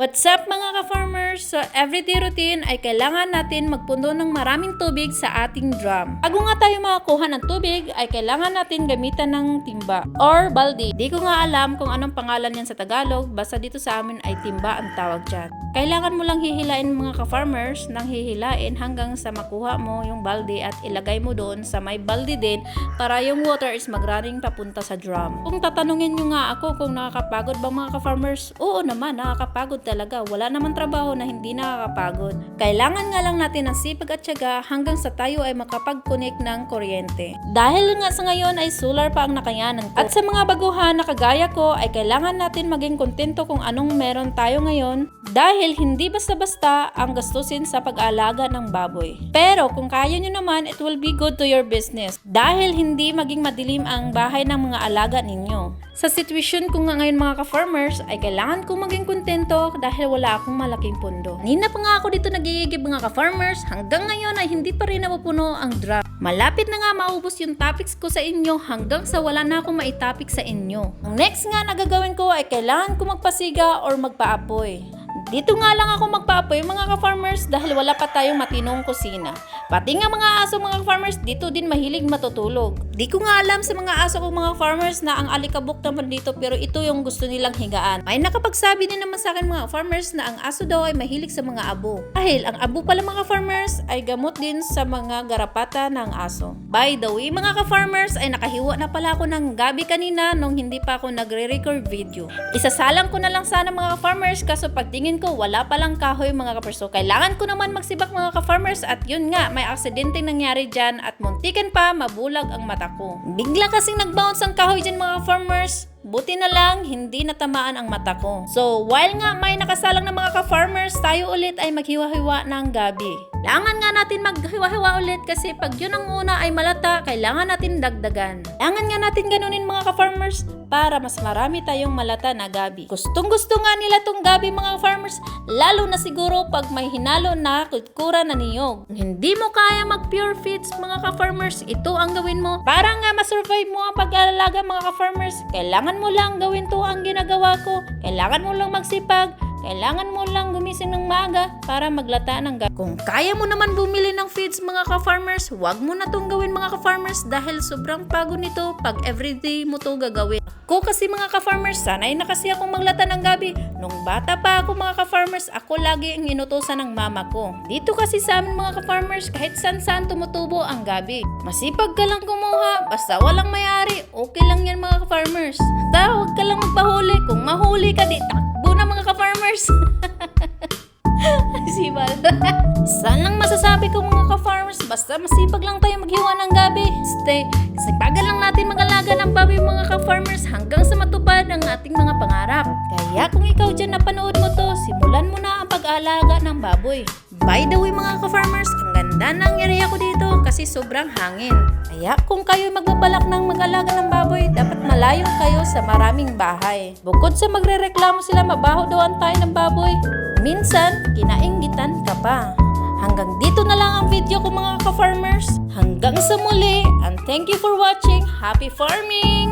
What's up mga ka-farmers? So everyday routine ay kailangan natin magpundo ng maraming tubig sa ating drum. Bago nga tayo makakuha ng tubig ay kailangan natin gamitan ng timba or balde. Di ko nga alam kung anong pangalan yan sa Tagalog, basta dito sa amin ay timba ang tawag dyan. Kailangan mo lang hihilain mga ka-farmers nang hihilain hanggang sa makuha mo yung balde at ilagay mo doon sa may balde din para yung water is magraring papunta sa drum. Kung tatanungin nyo nga ako kung nakakapagod ba mga ka-farmers, oo naman, nakakapagod talaga. Wala naman trabaho na hindi nakakapagod. Kailangan nga lang natin ng sipag at tiyaga hanggang sa tayo ay makapag-connect ng kuryente. Dahil nga sa ngayon ay solar pa ang nakayanan ko. At sa mga baguhan na kagaya ko ay kailangan natin maging kontento kung anong meron tayo ngayon dahil hindi basta-basta ang gastusin sa pag-aalaga ng baboy. Pero kung kaya nyo naman, it will be good to your business dahil hindi maging madilim ang bahay ng mga alaga ninyo. Sa sitwasyon ko nga ngayon mga ka-farmers ay kailangan kong maging kontento dahil wala akong malaking pundo. Nina pa nga ako dito nagigigib mga ka-farmers hanggang ngayon ay hindi pa rin napupuno ang drum. Malapit na nga maubos yung topics ko sa inyo hanggang sa wala na akong maitapik sa inyo. Ang next nga na gagawin ko ay kailangan ko magpasiga or magpaapoy. Dito nga lang ako magpaapoy mga ka-farmers dahil wala pa tayong matinong kusina. Pati nga mga aso mga farmers dito din mahilig matutulog. Di ko nga alam sa mga aso ko mga farmers na ang alikabok naman dito pero ito yung gusto nilang higaan. May nakapagsabi din naman sa akin mga farmers na ang aso daw ay mahilig sa mga abo. Dahil ang abo pala mga farmers ay gamot din sa mga garapata ng aso. By the way mga ka-farmers ay nakahiwa na pala ako ng gabi kanina nung hindi pa ako nagre-record video. Isasalang ko na lang sana mga ka-farmers kaso pagtingin ko wala palang kahoy mga ka-farmers. So kailangan ko naman magsibak mga ka-farmers at yun nga may aksidente nangyari dyan at muntikan pa mabulag ang mata ko. Bigla kasing nag-bounce ang kahoy dyan mga farmers. Buti na lang, hindi natamaan ang mata ko. So, while nga may nakasalang na mga ka-farmers, tayo ulit ay maghiwa-hiwa ng gabi. Kailangan nga natin maghiwa-hiwa ulit kasi pag yun ang una ay malata, kailangan natin dagdagan. Kailangan nga natin ganunin mga ka-farmers para mas marami tayong malata na gabi. Gustong gusto nga nila tong gabi mga farmers, lalo na siguro pag may hinalo na kutkura na niyog. Kung hindi mo kaya mag pure feeds mga ka-farmers, ito ang gawin mo. Para nga masurvive mo ang pag-aalaga mga ka-farmers, kailangan mo lang gawin to ang ginagawa ko. Kailangan mo lang magsipag, kailangan mo lang gumising ng maaga para maglata ng gabi. Kung kaya mo naman bumili ng feeds mga ka-farmers, huwag mo na tong gawin mga ka-farmers dahil sobrang pagod nito pag everyday mo to gagawin. Ko kasi mga ka-farmers, sanay na kasi akong maglata ng gabi. Nung bata pa ako mga ka-farmers, ako lagi ang inutosan ng mama ko. Dito kasi sa amin mga ka-farmers, kahit saan-saan tumutubo ang gabi. Masipag ka lang kumuha, basta walang mayari, okay lang yan mga ka-farmers. Basta huwag ka lang magpahuli, kung mahuli ka di, mga ka-farmers. Sibal. Saan lang masasabi ko mga ka-farmers, basta masipag lang tayo maghiwa ng gabi. Stay, sipagan lang natin mag-alaga ng baboy mga ka-farmers hanggang sa matupad ang ating mga pangarap. Kaya kung ikaw dyan napanood mo to, simulan mo na ang pag-aalaga ng baboy. By the way mga ka-farmers, ang ganda ng area ko dito kasi sobrang hangin. Kaya kung kayo magbabalak ng mag-alaga ng baboy, dapat malayo kayo sa maraming bahay. Bukod sa magre-reklamo sila mabaho daw ang tayo ng baboy, minsan kinainggitan ka pa. Hanggang dito na lang ang video ko mga ka-farmers. Hanggang sa muli and thank you for watching. Happy farming!